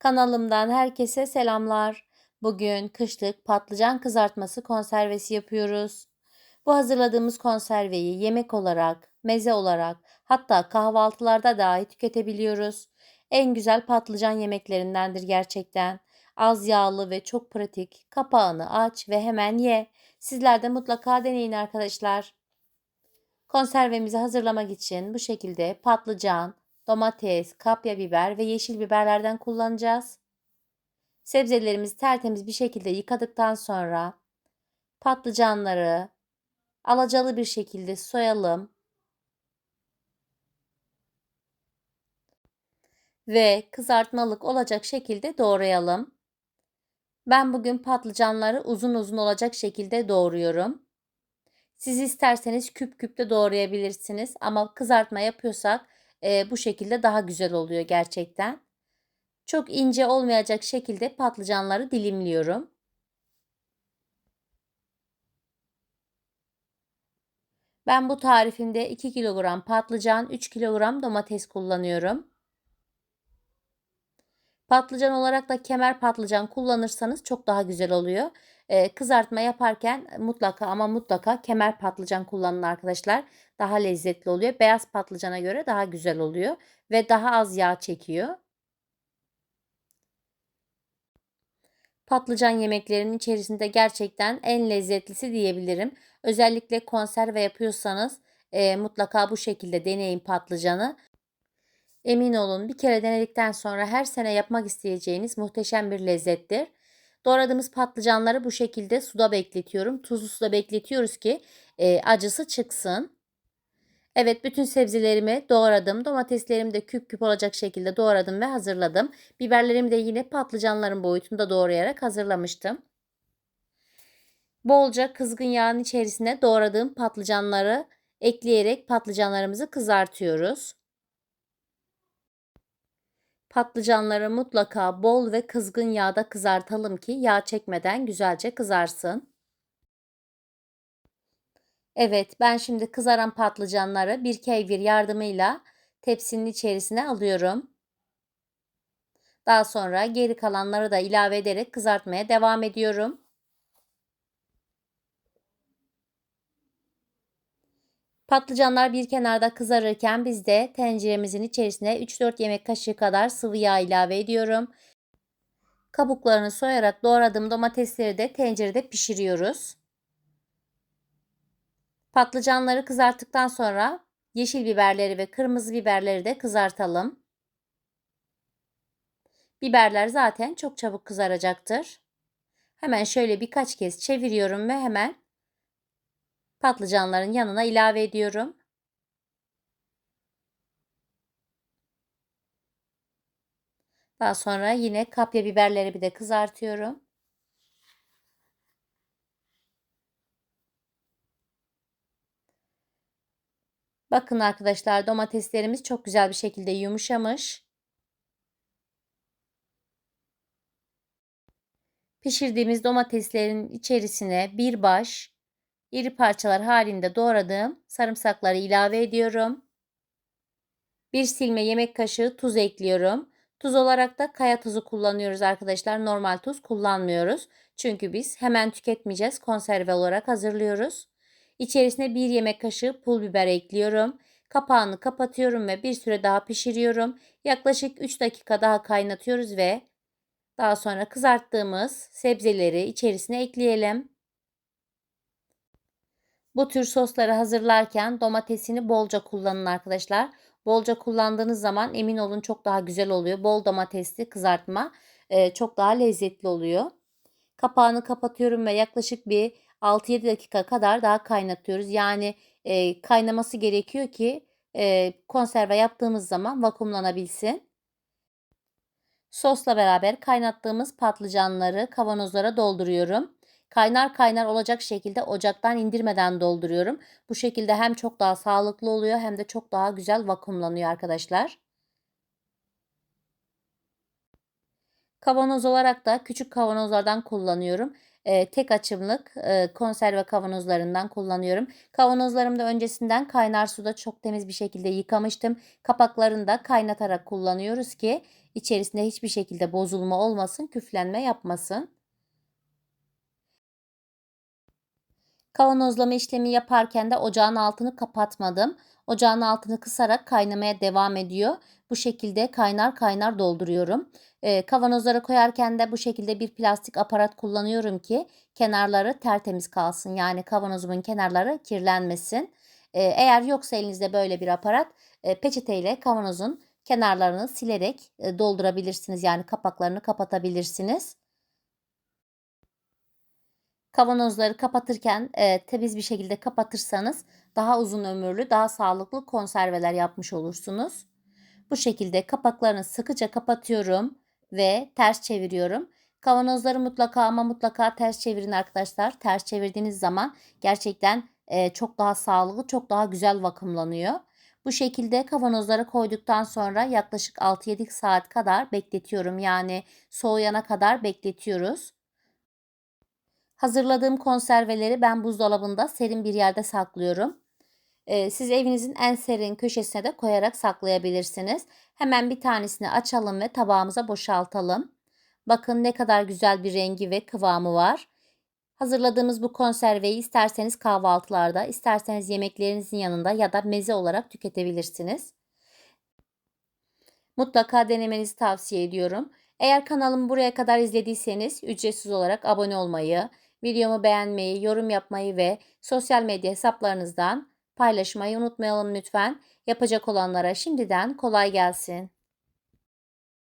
Kanalımdan herkese selamlar. Bugün kışlık patlıcan kızartması konservesi yapıyoruz. Bu hazırladığımız konserveyi yemek olarak, meze olarak, hatta kahvaltılarda dahi tüketebiliyoruz. En güzel patlıcan yemeklerindendir gerçekten. Az yağlı ve çok pratik. Kapağını aç ve hemen ye. Sizler de mutlaka deneyin arkadaşlar. Konservemizi hazırlamak için bu şekilde patlıcan, domates, kapya biber ve yeşil biberlerden kullanacağız. Sebzelerimizi tertemiz bir şekilde yıkadıktan sonra patlıcanları alacalı bir şekilde soyalım. Ve kızartmalık olacak şekilde doğrayalım. Ben bugün patlıcanları uzun uzun olacak şekilde doğruyorum. Siz isterseniz küp küp de doğrayabilirsiniz ama kızartma yapıyorsak e, bu şekilde daha güzel oluyor gerçekten. Çok ince olmayacak şekilde patlıcanları dilimliyorum. Ben bu tarifimde 2 kilogram patlıcan, 3 kilogram domates kullanıyorum. Patlıcan olarak da kemer patlıcan kullanırsanız çok daha güzel oluyor. Ee, kızartma yaparken mutlaka ama mutlaka kemer patlıcan kullanın arkadaşlar. Daha lezzetli oluyor. Beyaz patlıcana göre daha güzel oluyor ve daha az yağ çekiyor. Patlıcan yemeklerinin içerisinde gerçekten en lezzetlisi diyebilirim. Özellikle konserve yapıyorsanız e, mutlaka bu şekilde deneyin patlıcanı. Emin olun bir kere denedikten sonra her sene yapmak isteyeceğiniz muhteşem bir lezzettir. Doğradığımız patlıcanları bu şekilde suda bekletiyorum. Tuzlu suda bekletiyoruz ki e, acısı çıksın. Evet bütün sebzelerimi doğradım. Domateslerimi de küp küp olacak şekilde doğradım ve hazırladım. Biberlerimi de yine patlıcanların boyutunda doğrayarak hazırlamıştım. Bolca kızgın yağın içerisine doğradığım patlıcanları ekleyerek patlıcanlarımızı kızartıyoruz. Patlıcanları mutlaka bol ve kızgın yağda kızartalım ki yağ çekmeden güzelce kızarsın. Evet ben şimdi kızaran patlıcanları bir kevgir yardımıyla tepsinin içerisine alıyorum. Daha sonra geri kalanları da ilave ederek kızartmaya devam ediyorum. Patlıcanlar bir kenarda kızarırken biz de tenceremizin içerisine 3-4 yemek kaşığı kadar sıvı yağ ilave ediyorum. Kabuklarını soyarak doğradığım domatesleri de tencerede pişiriyoruz. Patlıcanları kızarttıktan sonra yeşil biberleri ve kırmızı biberleri de kızartalım. Biberler zaten çok çabuk kızaracaktır. Hemen şöyle birkaç kez çeviriyorum ve hemen patlıcanların yanına ilave ediyorum. Daha sonra yine kapya biberleri bir de kızartıyorum. Bakın arkadaşlar domateslerimiz çok güzel bir şekilde yumuşamış. Pişirdiğimiz domateslerin içerisine bir baş iri parçalar halinde doğradığım sarımsakları ilave ediyorum. Bir silme yemek kaşığı tuz ekliyorum. Tuz olarak da kaya tuzu kullanıyoruz arkadaşlar. Normal tuz kullanmıyoruz. Çünkü biz hemen tüketmeyeceğiz. Konserve olarak hazırlıyoruz. İçerisine bir yemek kaşığı pul biber ekliyorum. Kapağını kapatıyorum ve bir süre daha pişiriyorum. Yaklaşık 3 dakika daha kaynatıyoruz ve daha sonra kızarttığımız sebzeleri içerisine ekleyelim. Bu tür sosları hazırlarken domatesini bolca kullanın arkadaşlar. Bolca kullandığınız zaman emin olun çok daha güzel oluyor. Bol domatesli kızartma çok daha lezzetli oluyor. Kapağını kapatıyorum ve yaklaşık bir 6-7 dakika kadar daha kaynatıyoruz. Yani kaynaması gerekiyor ki konserve yaptığımız zaman vakumlanabilsin. Sosla beraber kaynattığımız patlıcanları kavanozlara dolduruyorum. Kaynar kaynar olacak şekilde ocaktan indirmeden dolduruyorum. Bu şekilde hem çok daha sağlıklı oluyor hem de çok daha güzel vakumlanıyor arkadaşlar. Kavanoz olarak da küçük kavanozlardan kullanıyorum. E, tek açımlık e, konserve kavanozlarından kullanıyorum. Kavanozlarımı da öncesinden kaynar suda çok temiz bir şekilde yıkamıştım. Kapaklarını da kaynatarak kullanıyoruz ki İçerisinde hiçbir şekilde bozulma olmasın, küflenme yapmasın. Kavanozlama işlemi yaparken de ocağın altını kapatmadım. Ocağın altını kısarak kaynamaya devam ediyor. Bu şekilde kaynar kaynar dolduruyorum. Ee, kavanozlara koyarken de bu şekilde bir plastik aparat kullanıyorum ki kenarları tertemiz kalsın. Yani kavanozumun kenarları kirlenmesin. Ee, eğer yoksa elinizde böyle bir aparat e, peçeteyle kavanozun kenarlarını silerek e, doldurabilirsiniz. Yani kapaklarını kapatabilirsiniz. Kavanozları kapatırken e, temiz bir şekilde kapatırsanız daha uzun ömürlü, daha sağlıklı konserveler yapmış olursunuz. Bu şekilde kapaklarını sıkıca kapatıyorum ve ters çeviriyorum. Kavanozları mutlaka ama mutlaka ters çevirin arkadaşlar. Ters çevirdiğiniz zaman gerçekten e, çok daha sağlıklı, çok daha güzel vakumlanıyor. Bu şekilde kavanozlara koyduktan sonra yaklaşık 6-7 saat kadar bekletiyorum. Yani soğuyana kadar bekletiyoruz. Hazırladığım konserveleri ben buzdolabında serin bir yerde saklıyorum. Ee, siz evinizin en serin köşesine de koyarak saklayabilirsiniz. Hemen bir tanesini açalım ve tabağımıza boşaltalım. Bakın ne kadar güzel bir rengi ve kıvamı var. Hazırladığımız bu konserveyi isterseniz kahvaltılarda, isterseniz yemeklerinizin yanında ya da meze olarak tüketebilirsiniz. Mutlaka denemenizi tavsiye ediyorum. Eğer kanalımı buraya kadar izlediyseniz ücretsiz olarak abone olmayı, videomu beğenmeyi, yorum yapmayı ve sosyal medya hesaplarınızdan paylaşmayı unutmayalım lütfen. Yapacak olanlara şimdiden kolay gelsin.